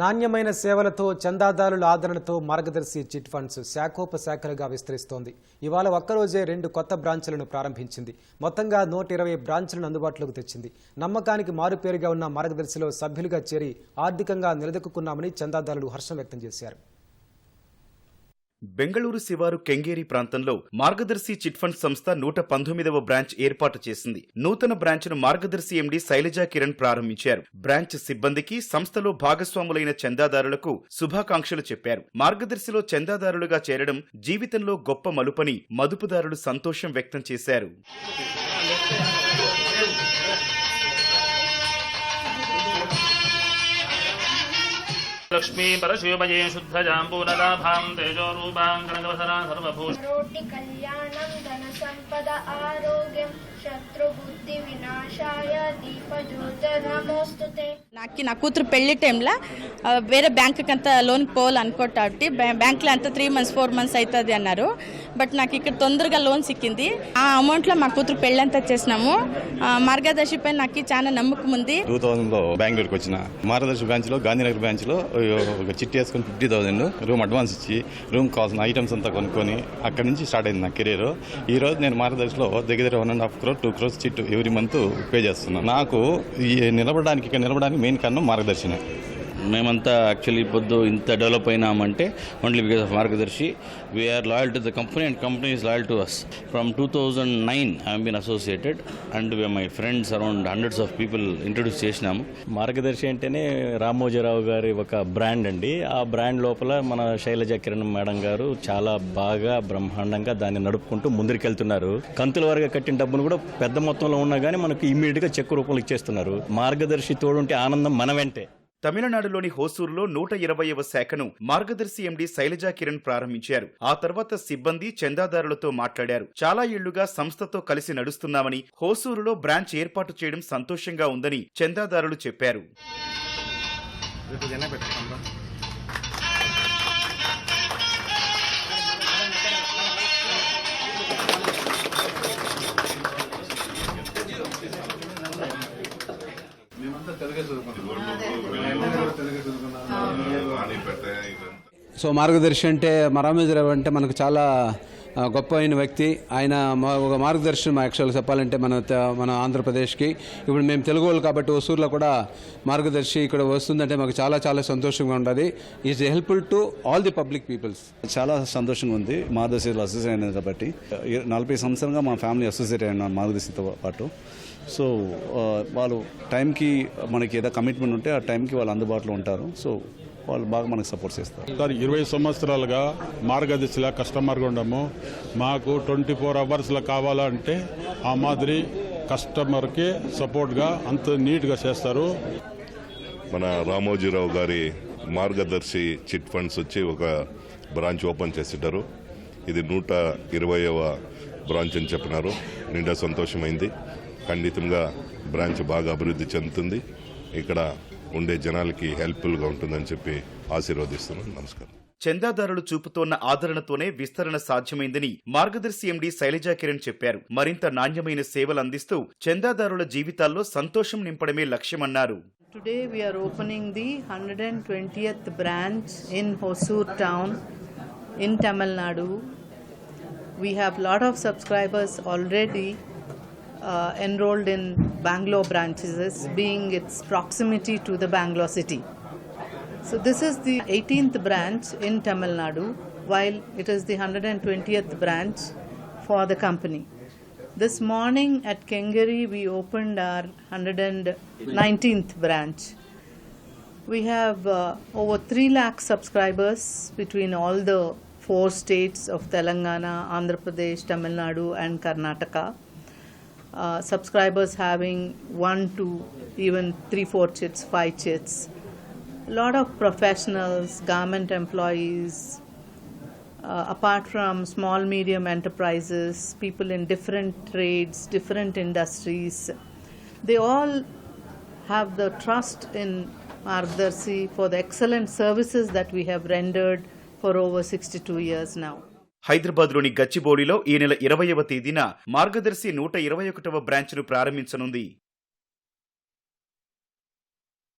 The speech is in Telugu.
నాణ్యమైన సేవలతో చందాదారుల ఆదరణతో మార్గదర్శి చిట్ ఫండ్స్ శాఖోపశాఖలుగా విస్తరిస్తోంది. ఇవాళ ఒక్కరోజే రెండు కొత్త బ్రాంచులను ప్రారంభించింది. మొత్తంగా నూట ఇరవై బ్రాంచులను అందుబాటులోకి తెచ్చింది. నమ్మకానికి మారుపేరుగా ఉన్న మార్గదర్శిలో సభ్యులుగా చేరి ఆర్థికంగా నిలదొక్కున్నామని చందాదారులు హర్షం వ్యక్తం చేశారు. బెంగళూరు శివారు కెంగేరి ప్రాంతంలో మార్గదర్శి చిట్ ఫండ్ సంస్థ నూట పంతొమ్మిదవ బ్రాంచ్ ఏర్పాటు చేసింది. నూతన బ్రాంచ్ను మార్గదర్శి ఎండి శైలజా కిరణ్ ప్రారంభించారు. బ్రాంచ్ సిబ్బందికి సంస్థలో భాగస్వాములైన చందాదారులకు శుభాకాంక్షలు చెప్పారు. మార్గదర్శిలో చందాదారులుగా చేరడం జీవితంలో గొప్ప మలుపని మదుపుదారులు సంతోషం వ్యక్తం చేశారు. లక్ష్మీ పరశివమయే శుద్ధజాంబూనలాభాం తేజోరూపాం కనకవసరా సర్వభూష రోటి కళ్యాణం ధన సంపద ఆరోగ్యం శత్రుబుద్ధి వినాశాయ దీపజ్యోత నమోస్తుతే నాకు నా కూతురు పెళ్ళి టైంలో వేరే బ్యాంక్కి అంతా లోన్కి పోవాలనుకోటి బ్యాంక్లో అంతా త్రీ మంత్స్ ఫోర్ మంత్స్ అవుతుంది అన్నారు. బట్ నాకు ఇక్కడ తొందరగా లోన్ సిక్కింది. ఆ అమౌంట్లో మా కూతురు పెళ్ళంతా చేసినాము. ఆ, మార్గదర్శిపై నాకు చాలా నమ్మకం ఉంది. టూ థౌసండ్లో బెంగళూరుకి వచ్చిన. మార్గదర్శి బ్రాంచ్లో గాంధీనగర్ బ్రాంచ్లో ఒక చిట్టి వేసుకుని ఫిఫ్టీ థౌసండ్ రూమ్ అడ్వాన్స్ ఇచ్చి రూమ్ కావాల్సిన ఐటమ్స్ అంతా కొనుక్కొని అక్కడి నుంచి స్టార్ట్ అయింది నా కెరీర్. ఈ రోజు నేను మార్గదర్శిలో దగ్గర దగ్గర one and half crore two crores chit every month pay చేస్తున్నాను నాకు ఈ నిలబడడానికి ఇక్కడ నిలబడడానికి మెయిన్ కారణం మార్గదర్శనే. మేమంతా యాక్చువల్లీ పొద్దు ఇంత develop అయినామంటే only because of Margadarsi. We are loyal to the company and company is loyal to us from two thousand nine I'm been associated and my friends around hundreds of people introduce చేసినాము. మార్గదర్శి అంటేనే రామోజీరావు గారి ఒక బ్రాండ్ అండి. ఆ బ్రాండ్ లోపల మన శైలజ కిరణ్ మేడం గారు చాలా బాగా బ్రహ్మాండంగా దాన్ని నడుపుకుంటూ ముందరికెళ్తున్నారు. కంతుల వారిగా కట్టిన డబ్బును కూడా పెద్ద మొత్తంలో ఉన్నా కానీ మనకు ఇమ్మీడియట్గా చెక్ చెక్కు రూపంలో ఇచ్చేస్తున్నారు. మార్గదర్శి తోడుంటే ఆనందం మన వెంటే. తమిళనాడులోని హోసూరులో నూట ఇరవైవ శాఖను మార్గదర్శి ఎండి శైలజా కిరణ్ ప్రారంభించారు. ఆ తర్వాత సిబ్బంది చందాదారులతో మాట్లాడారు. చాలా ఏళ్ళుగా సంస్థతో కలిసి నడుస్తున్నామని హోసూరులో బ్రాంచ్ ఏర్పాటు చేయడం సంతోషంగా ఉందని చందాదారులు చెప్పారు. సో మార్గదర్శి అంటే మరామేజరావు అంటే మనకు చాలా గొప్ప అయిన వ్యక్తి. ఆయన మా- ఒక మార్గదర్శనం యాక్చువల్గా చెప్పాలంటే మన మన ఆంధ్రప్రదేశ్కి. ఇప్పుడు మేము తెలుగు వాళ్ళు కాబట్టి ఒసూరులో కూడా మార్గదర్శి ఇక్కడ వస్తుందంటే మాకు చాలా చాలా సంతోషంగా ఉంటుంది is helpful to all the public peoples చాలా సంతోషంగా ఉంది మార్గదర్శిలో అసోసియేట్ అయినది కాబట్టి. నలభై సంవత్సరంగా మా ఫ్యామిలీ అసోసియేట్ అయిన మార్గదర్శితో పాటు. సో వాళ్ళు టైంకి మనకి ఏదో కమిట్మెంట్ ఉంటే ఆ టైంకి వాళ్ళు అందుబాటులో ఉంటారు. సో వాళ్ళు బాగా మనకు సపోర్ట్ చేస్తారు. సార్ ఇరవై సంవత్సరాలుగా మార్గదర్శిలా కస్టమర్గా ఉండము. మాకు ట్వంటీ ఫోర్ అవర్స్లో కావాలంటే ఆ మాదిరి కస్టమర్కి సపోర్ట్గా అంత నీట్గా చేస్తారు. మన రామోజీరావు గారి మార్గదర్శి చిట్ ఫండ్స్ వచ్చి ఒక బ్రాంచ్ ఓపెన్ చేసిట్టారు ఇది నూట ఇరవైవ బ్రాంచ్ అని చెప్పినారు. నిండా సంతోషమైంది. ఖండితంగా బ్రాంచ్ బాగా అభివృద్ధి చెందుతుంది. ఇక్కడ ఉండే జనాలకి హెల్ప్ఫుల్గా ఉంటుందని చెప్పి ఆశీర్వదిస్తున్నాను నమస్కారం. చందాదారులు చూపుతోన్న ఆదరణతోనే విస్తరణ సాధ్యమైందని మార్గదర్శి ఎండి శైలజా కిరణ్ చెప్పారు. మరింత నాణ్యమైన సేవలు అందిస్తూ చందాదారుల జీవితాల్లో సంతోషం నింపడమే లక్ష్యమన్నారు. Today we are opening the 120th branch in Hosur town in Tamil Nadu. We have lot of subscribers already. Uh, enrolled in Bangalore branches, being its proximity to the Bangalore city. So this is the 18th branch in Tamil Nadu, while it is the 120th branch for the company. This morning at Kengari, we opened our 119th branch. We have uh, over 3 lakh subscribers between all the four states of Telangana, Andhra Pradesh, Tamil Nadu, and Karnataka. Uh, subscribers having one to even three, four chits, five chits. A lot of professionals, government employees, uh, apart from small medium enterprises people in different trades different industries they all have the trust in margdarshi for the excellent services that we have rendered for over 62 years now హైదరాబాద్లోని గచ్చిబౌలిలో ఈ నెల ఇరవయవ తేదీన మార్గదర్శి నూట ఇరవై ఒకటవ బ్రాంచ్ను ప్రారంభించనుంది.